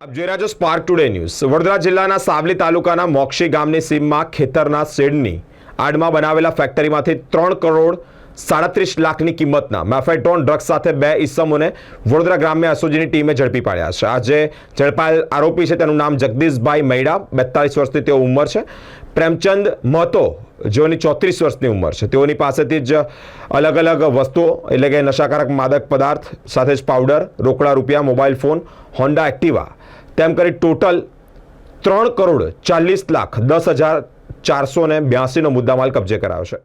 આપ જોઈ રહ્યા છો સ્પાર્ક ટુડે ન્યૂઝ વડોદરા જિલ્લાના સાવલી તાલુકાના મોક્ષી ગામની સીમમાં ખેતરના શેડની આડમાં બનાવેલા ફેક્ટરીમાંથી ત્રણ કરોડ સાડત્રીસ લાખની કિંમતના મેફેટોન ડ્રગ્સ સાથે બે ઇસમોને વડોદરા ગ્રામ્ય એસઓજીની ટીમે ઝડપી પાડ્યા છે. આજે ઝડપાયેલ આરોપી છે, તેનું નામ જગદીશભાઈ મૈડા, બેતાલીસ વર્ષની તેઓ ઉંમર છે. પ્રેમચંદ મહતો, જેઓની ચોત્રીસ વર્ષની ઉંમર છે. તેઓની પાસેથી જ અલગ અલગ વસ્તુઓ, એટલે કે નશાકારક માદક પદાર્થ, સાથે જ પાવડર, રોકડા રૂપિયા, મોબાઈલ ફોન, હોન્ડા એક્ટિવા, તેમ કરી ટોટલ ત્રણ કરોડ ચાલીસ લાખ દસ હજાર ચારસો ને બ્યાસીનો મુદ્દામાલ કબજે કરાયો છે.